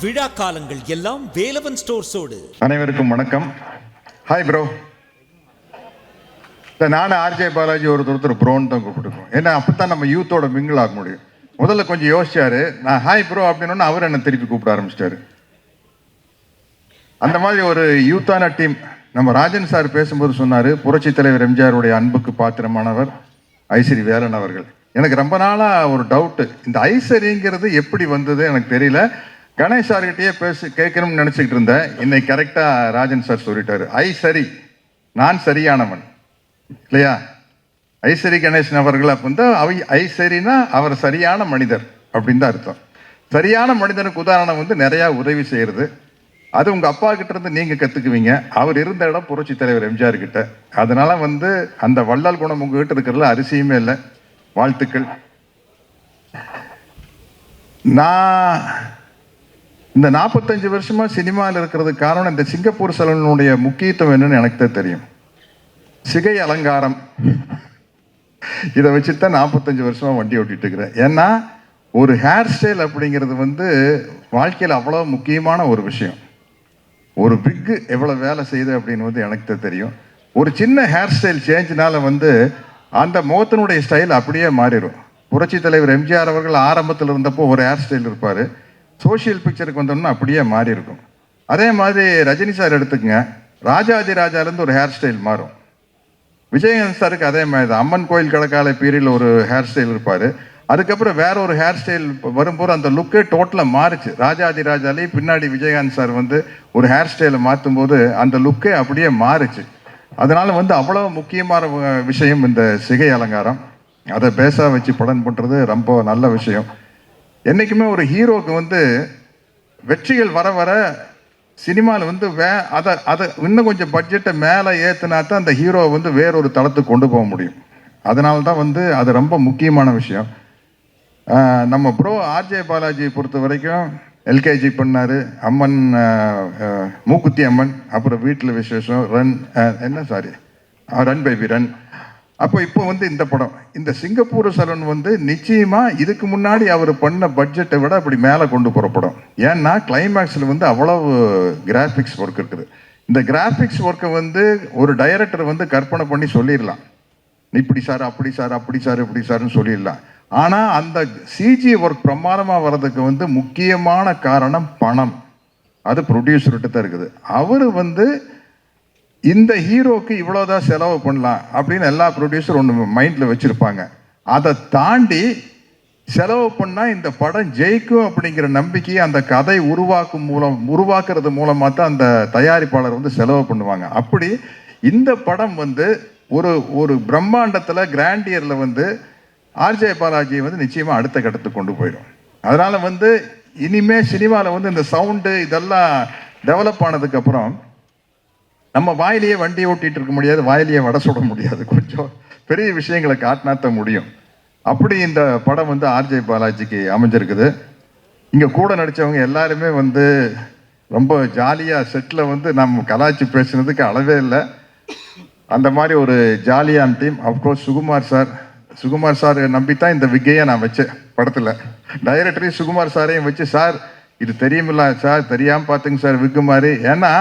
விழா காலங்கள் எல்லாம் வேலவன் ஸ்டோர்ஸோடு. அனைவருக்கும் வணக்கம். ஹாய் ப்ரோ இல்லை நானும் ஆர்ஜே பாலாஜி ஒருத்தர் ஒருத்தர் ப்ரோன்னு தான் கூப்பிட்டுருக்கோம். ஏன்னா அப்போதான் நம்ம யூத்தோட மிங்கிள் ஆக முடியும். முதல்ல கொஞ்சம் யோசிச்சாரு. நான் ஹாய் ப்ரோ அப்படின்னு அவர் என்ன திருப்பி கூப்பிட ஆரம்பிச்சிட்டாரு. அந்த மாதிரி ஒரு யூத்தான டீம் நம்ம ராஜன் சார் பேசும்போது சொன்னார் புரட்சி தலைவர் எம்ஜிஆருடைய அன்புக்கு பாத்திரமானவர் ஐஸ்வரி வேலன் அவர்கள். எனக்கு ரொம்ப நாளாக ஒரு டவுட்டு இந்த ஐஸ்வரிங்கிறது எப்படி வந்தது எனக்கு தெரியல. கணேஷ் சார்கிட்டயே பேசி கேட்கணும்னு நினச்சிக்கிட்டு இருந்தேன். இன்னைக்கு கரெக்டாக ராஜன் சார் சொல்லிட்டாரு. ஐ சரி நான் சரியானவன். இல்லையா? ஐஸ்வரி கணேசன் அவர்கள் அப்போ வந்து அவை ஐஸ்வரினா அவர் சரியான மனிதர் அப்படின்னு தான் அர்த்தம். சரியான மனிதனுக்கு உதாரணம் வந்து நிறையா உதவி செய்கிறது அது உங்கள் அப்பா கிட்ட இருந்து நீங்கள் கற்றுக்குவீங்க அவர் இருந்த இடம் புரட்சி தலைவர் எம்ஜிஆர் கிட்ட. அதனால் வந்து அந்த வள்ளல் குணம் உங்ககிட்ட இருக்கிறதுல அரிசியுமே இல்லை. வாழ்த்துக்கள். நான் இந்த நாற்பத்தஞ்சு வருஷமா சினிமாவில் இருக்கிறதுக்கு காரணம் இந்த சிங்கப்பூர் சலனுடைய முக்கியத்துவம் என்னன்னு எனக்கு தான் தெரியும். சிகை அலங்காரம். இதை வச்சு தான் நாற்பத்தஞ்சு வருஷமாக வண்டி ஓட்டிகிட்டு இருக்கிறேன். ஏன்னா ஒரு ஹேர் ஸ்டைல் அப்படிங்கிறது வந்து வாழ்க்கையில் அவ்வளோ முக்கியமான ஒரு விஷயம். ஒரு பிக்கு எவ்வளோ வேலை செய்யுது அப்படின்னு வந்து எனக்கு தான் தெரியும். ஒரு சின்ன ஹேர் ஸ்டைல் சேஞ்சினால வந்து அந்த முகத்தினுடைய ஸ்டைல் அப்படியே மாறிடும். புரட்சி தலைவர் எம்ஜிஆர் அவர்கள் ஆரம்பத்தில் இருந்தப்போ ஒரு ஹேர் ஸ்டைல் இருப்பார். சோஷியல் பிக்சருக்கு வந்தோம்னா அப்படியே மாறி இருக்கும் அதே மாதிரி ரஜினி சார் எடுத்துக்கங்க. ராஜாதி ராஜாலேருந்து ஒரு ஹேர் ஸ்டைல் மாறும். விஜயகாந்த் சாருக்கு அதே மாதிரி தான். அம்மன் கோயில் கடற்கால பீரியடில் ஒரு ஹேர் ஸ்டைல் இருப்பார். அதுக்கப்புறம் வேற ஒரு ஹேர் ஸ்டைல் வரும்போது அந்த லுக்கே டோட்டலாக மாறுச்சு. ராஜாதி ராஜாலே பின்னாடி விஜயகாந்த் சார் வந்து ஒரு ஹேர் ஸ்டைலை மாற்றும் போது அந்த லுக்கே அப்படியே மாறுச்சு. அதனால் வந்து அவ்வளோ முக்கியமான விஷயம் இந்த சிகை அலங்காரம். அதை பேச வச்சு படம் பண்ணுறது ரொம்ப நல்ல விஷயம். என்றைக்குமே ஒரு ஹீரோக்கு வந்து வெற்றிகள் வர வர சினிமாவில் வந்து வே அதை அதை இன்னும் கொஞ்சம் பட்ஜெட்டை மேலே ஏற்றுனா தான் அந்த ஹீரோவை வந்து வேறொரு தளத்துக்கு கொண்டு போக முடியும். அதனால தான் வந்து அது ரொம்ப முக்கியமான விஷயம். நம்ம ப்ரோ ஆர்ஜே பாலாஜி பொறுத்த வரைக்கும் எல்கேஜி பண்ணார் அம்மன் மூக்குத்தி அம்மன் அப்புறம் வீட்டில் விசேஷம் ரன் என்ன சாரி ரன் பேபி ரன் அப்போ இப்போ வந்து இந்த படம் இந்த சிங்கப்பூர் சரண் வந்து நிச்சயமாக இதுக்கு முன்னாடி அவர் பண்ண பட்ஜெட்டை விட அப்படி மேலே கொண்டு போகிற படம். ஏன்னா கிளைமேக்ஸில் வந்து அவ்வளவு கிராஃபிக்ஸ் ஒர்க் இருக்குது. இந்த கிராஃபிக்ஸ் ஒர்க்கை வந்து ஒரு டைரக்டர் வந்து கற்பனை பண்ணி சொல்லிடலாம். இப்படி சார் அப்படி சார் அப்படி சார் இப்படி சார்னு சொல்லிடலாம் ஆனால் அந்த சிஜி ஒர்க் பிரமாதமாக வர்றதுக்கு வந்து முக்கியமான காரணம் பணம். அது ப்ரொடியூசர்கிட்ட தான் இருக்குது. அவர் வந்து இந்த ஹீரோக்கு இவ்வளோதான் செலவு பண்ணலாம் அப்படின்னு எல்லா ப்ரொடியூசரும் ஒன்று மைண்டில் வச்சுருப்பாங்க. அதை தாண்டி செலவு பண்ணால் இந்த படம் ஜெயிக்கும் அப்படிங்கிற நம்பிக்கையை அந்த கதை உருவாக்கும் மூலம் உருவாக்குறது மூலமாக தான் அந்த தயாரிப்பாளர் வந்து செலவு பண்ணுவாங்க. அப்படி இந்த படம் வந்து ஒரு ஒரு பிரம்மாண்டத்தில் கிராண்ட் இயரில் வந்து ஆர்ஜே பாலாஜியை வந்து நிச்சயமாக அடுத்த கட்டத்துக்கு கொண்டு போயிடும். அதனால் வந்து இனிமே சினிமாவில் வந்து இந்த சவுண்டு இதெல்லாம் டெவலப் ஆனதுக்கப்புறம் நம்ம வாயிலேயே வண்டி ஓட்டிகிட்டு இருக்க முடியாது வாயிலேயே வடை சுட முடியாது. கொஞ்சம் பெரிய விஷயங்களை காட்டினாத்த முடியும். அப்படி இந்த படம் வந்து ஆர்ஜே பாலாஜிக்கு அமைஞ்சிருக்குது. இங்கே கூட நடித்தவங்க எல்லாருமே வந்து ரொம்ப ஜாலியாக செட்டில் வந்து நம்ம கலாய்ச்சி பேசுனதுக்கு அளவே இல்லை. அந்த மாதிரி ஒரு ஜாலியான team of course Sukumar sir Sukumar sir நம்பித்தான் இந்த விக்கையை நான் வச்சேன் படத்தில். டைரக்டரையும் சுகுமார் சாரையும் வச்சு சார் இது தெரியுமில்ல சார் தெரியாமல் பார்த்துங்க சார் விக்கு மாதிரி. ஏன்னா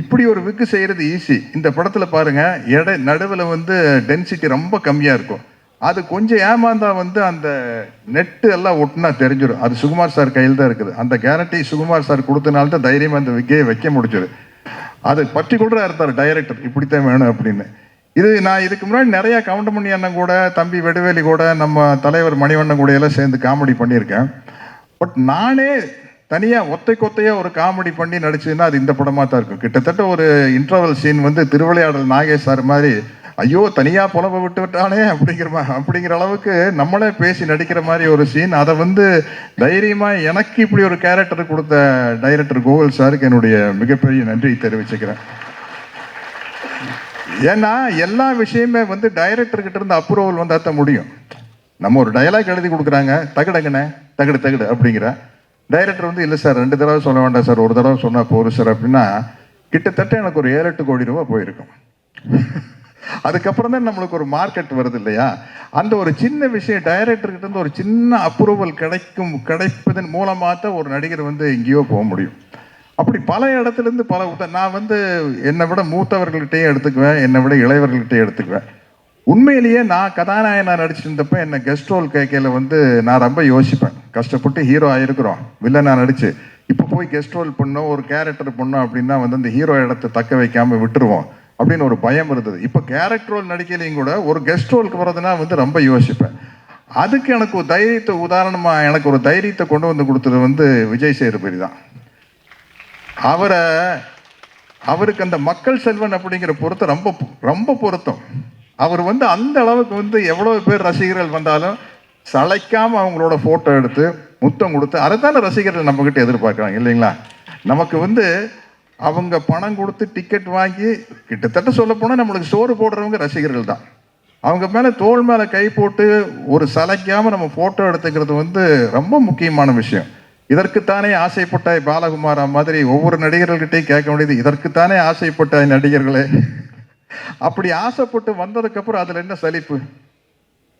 இப்படி ஒரு விக்கு செய்கிறது ஈஸி இந்த படத்தில் பாருங்கள் எடை நடுவில் வந்து டென்சிட்டி ரொம்ப கம்மியாக இருக்கும். அது கொஞ்சம் ஏமாந்தா வந்து அந்த நெட்டு எல்லாம் ஒட்டுனா தெரிஞ்சிடும் அது சுகுமார் சார் கையில் தான் இருக்குது. அந்த கேரண்டி சுகுமார் சார் கொடுத்தனால தான் தைரியமாக அந்த விக்கையை வைக்க முடிச்சிடும் அது பர்டிகுலராக இருந்தார் டைரக்டர் இப்படித்தான் வேணும் அப்படின்னு. இது நான் இதுக்கு முன்னாடி நிறைய கவுண்டமணி அண்ணன் கூட தம்பி வெடுவேலி கூட நம்ம தலைவர் மணிவண்ணன் கூட எல்லாம் சேர்ந்து காமெடி பண்ணியிருக்கேன். பட் நானே தனியாக ஒத்தை கொத்தையாக ஒரு காமெடி பண்ணி நடிச்சதுன்னா அது இந்த படமாக தான் இருக்கும். கிட்டத்தட்ட ஒரு இன்டர்வல் சீன் வந்து திருவிளையாடல் நாகேஷ் சார் மாதிரி ஐயோ தனியாக புலம்ப விட்டு விட்டானே அப்படிங்கிற மா அப்படிங்கிற அளவுக்கு நம்மளே பேசி நடிக்கிற மாதிரி ஒரு சீன் அதை வந்து தைரியமாக எனக்கு இப்படி ஒரு கேரக்டர் கொடுத்த டைரக்டர் கோகுல் சாருக்கு என்னுடைய மிகப்பெரிய நன்றி தெரிவிச்சுக்கிறேன். ஏன்னா எல்லா விஷயமே வந்து டைரக்டர்கிட்ட இருந்து அப்ரூவல் வந்து அத்த முடியும். நம்ம ஒரு டயலாக் எழுதி கொடுக்குறாங்க தகடங்கண்ணே தகடு தகடு அப்படிங்கிற. டைரக்டர் வந்து இல்லை சார் ரெண்டு தடவை சொல்ல வேண்டாம் சார். ஒரு தடவை சொன்னால் போதும் சார். அப்படின்னா கிட்டத்தட்ட எனக்கு ஒரு ஏழு எட்டு கோடி ரூபா போயிருக்கும். அதுக்கப்புறம் தான் நம்மளுக்கு ஒரு மார்க்கெட் வருது இல்லையா அந்த ஒரு சின்ன விஷயம் டைரக்டர்கிட்ட இருந்து ஒரு சின்ன அப்ரூவல் கிடைக்கும் கிடைப்பதன் மூலமாக தான் ஒரு நடிகர் வந்து எங்கேயோ போக முடியும். அப்படி பல இடத்துல இருந்து பல உத நான் வந்து என்னை விட மூத்தவர்கள்கிட்டயே எடுத்துக்குவேன் என்னை விட இளையவர்கள்கிட்டயே எடுத்துக்குவேன். உண்மையிலேயே நான் கதாநாயகனா நடிச்சிட்டு இருந்தப்ப என்னை கெஸ்ட் ரோல் கேட்கல வந்து நான் ரொம்ப யோசிப்பேன். கஷ்டப்பட்டு ஹீரோ ஆகிருக்கிறோம் வில்லனாக நடிச்சு இப்போ போய் கெஸ்ட் ரோல் பண்ணோம் ஒரு கேரக்டர் பண்ணோம் அப்படின்னா வந்து அந்த ஹீரோ இடத்தை தக்க வைக்காமல் விட்டுருவோம். அப்படின்னு ஒரு பயம் இருந்தது. இப்போ கேரக்டர் ரோல் நடிக்கலையும் கூட ஒரு கெஸ்ட் ரோலுக்கு வர்றதுனா வந்து ரொம்ப யோசிப்பேன். அதுக்கு எனக்கு ஒரு தைரியத்தை உதாரணமாக எனக்கு ஒரு தைரியத்தை கொண்டு வந்து கொடுத்தது வந்து விஜய் சேதுபதி தான். அவரை அவருக்கு அந்த மக்கள் செல்வன் அப்படிங்கிற பொருத்தம் ரொம்ப ரொம்ப பொருத்தம். அவர் வந்து அந்த அளவுக்கு வந்து எவ்வளோ பேர் ரசிகர்கள் வந்தாலும் சளைக்காமல் அவங்களோட ஃபோட்டோ எடுத்து முத்தம் கொடுத்து அதைத்தானே ரசிகர்கள் நம்மக்கிட்ட எதிர்பார்க்குறாங்க இல்லைங்களா? நமக்கு வந்து அவங்க பணம் கொடுத்து டிக்கெட் வாங்கி கிட்டத்தட்ட சொல்லப்போனால் நம்மளுக்கு சோறு போடுறவங்க ரசிகர்கள் தான். அவங்க மேலே தோள் மேலே கை போட்டு ஒரு சலைக்காமல் நம்ம ஃபோட்டோ எடுத்துக்கிறது வந்து ரொம்ப முக்கியமான விஷயம். இதற்குத்தானே ஆசைப்பட்டாய் பாலகுமாரா மாதிரி ஒவ்வொரு நடிகர்கள்கிட்டையும் கேட்க வேண்டியது இதற்குத்தானே ஆசைப்பட்டாய் நடிகர்களே. அப்படி ஆசைப்பட்டு வந்ததுக்கப்புறம் அதில் என்ன சலிப்பு?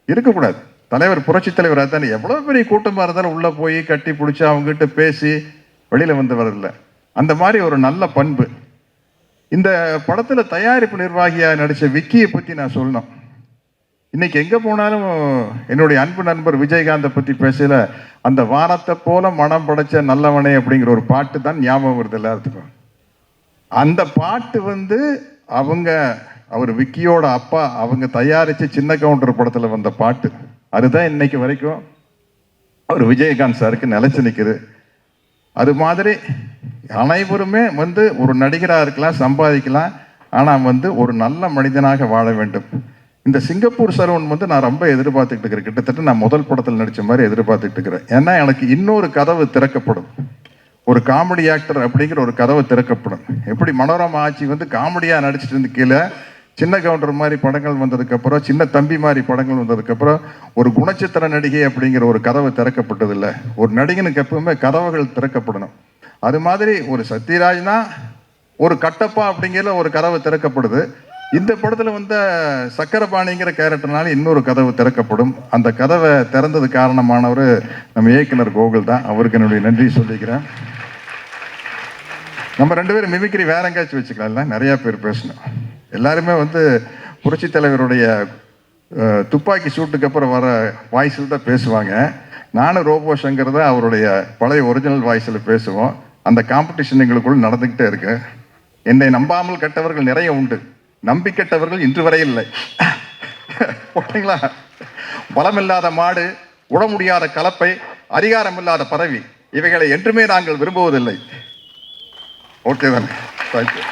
இருக்கக்கூடாது. தலைவர் புரட்சி தலைவர் அதானே. எவ்வளோ பெரிய கூட்டமாக இருந்தாலும் உள்ளே போய் கட்டி பிடிச்சி அவங்ககிட்ட பேசி வெளியில் வந்து வரதில்லை அந்த மாதிரி ஒரு நல்ல பண்பு. இந்த படத்தில் தயாரிப்பு நிர்வாகியாக நடித்த விக்கியை பற்றி நான் சொல்லணும். இன்னைக்கு எங்கே போனாலும் என்னுடைய அன்பு நண்பர் விஜயகாந்தை பற்றி பேசல அந்த வானத்தை போல மனம் படைச்ச நல்லவனே அப்படிங்கிற ஒரு பாட்டு தான் ஞாபகம் வருது எல்லாத்துக்கும். அந்த பாட்டு வந்து அவங்க அவர் விக்கியோட அப்பா அவங்க தயாரித்த சின்ன கவுண்டர் படத்தில் வந்த பாட்டு. அதுதான் இன்னைக்கு வரைக்கும் அவர் விஜயகாந்த் சாருக்கு நிலச்சி நிற்குது அது மாதிரி அனைவருமே வந்து ஒரு நடிகராக இருக்கலாம் சம்பாதிக்கலாம். ஆனால் வந்து ஒரு நல்ல மனிதனாக வாழ வேண்டும். இந்த சிங்கப்பூர் சரவன் வந்து நான் ரொம்ப எதிர்பார்த்துக்கிட்டு இருக்கிறேன். கிட்டத்தட்ட நான் முதல் படத்தில் நடித்த மாதிரி எதிர்பார்த்துக்கிட்டு இருக்கிறேன். ஏன்னா எனக்கு இன்னொரு கதவு திறக்கப்படும். ஒரு காமெடி ஆக்டர் அப்படிங்கிற ஒரு கதவு திறக்கப்படும். எப்படி மனோரமா ஆட்சி வந்து காமெடியாக நடிச்சிட்டு இருந்து கீழே சின்ன கவுண்டர் மாதிரி படங்கள் வந்ததுக்கப்புறம் சின்ன தம்பி மாதிரி படங்கள் வந்ததுக்கப்புறம் ஒரு குணச்சித்திர நடிகை அப்படிங்கிற ஒரு கதவு திறக்கப்பட்டதில்லை. ஒரு நடிகனுக்கு எப்பவுமே கதவுகள் திறக்கப்படணும். அது மாதிரி ஒரு சத்யராஜ்னா ஒரு கட்டப்பா அப்படிங்கிற ஒரு கதவு திறக்கப்படுது. இந்த படத்தில் வந்த சக்கரபாணிங்கிற கேரக்டர்னால இன்னொரு கதவு திறக்கப்படும். அந்த கதவை திறந்தது காரணமானவர் நம்ம இயக்குனர் கோகுல் தான். அவருக்கு என்னுடைய நன்றி சொல்லிக்கிறேன். நம்ம ரெண்டு பேரும் மிமிக்ரி வேற எங்கேயாச்சும் வச்சுக்கலாம்ல? நிறையா பேர் பேசணும். எல்லாருமே வந்து புரட்சி தலைவருடைய துப்பாக்கி சூட்டுக்கு அப்புறம் வர வாய்ஸில் தான் பேசுவாங்க. நானும் ரோபோ சங்கர் தான் அவருடைய பழைய ஒரிஜினல் வாய்ஸில் பேசுவோம். அந்த காம்படிஷன் எங்களுக்குள் நடந்துக்கிட்டே இருக்கு. என்னை நம்பாமல் கெட்டவர்கள் நிறைய உண்டு. நம்பி கெட்டவர்கள் இன்று வரை இல்லை. ஓகேங்களா? பலமில்லாத மாடு உட முடியாத கலப்பை அதிகாரமில்லாத பதவி இவைகளை என்றுமே நாங்கள் விரும்புவதில்லை. ஓகே தானே? தேங்க்யூ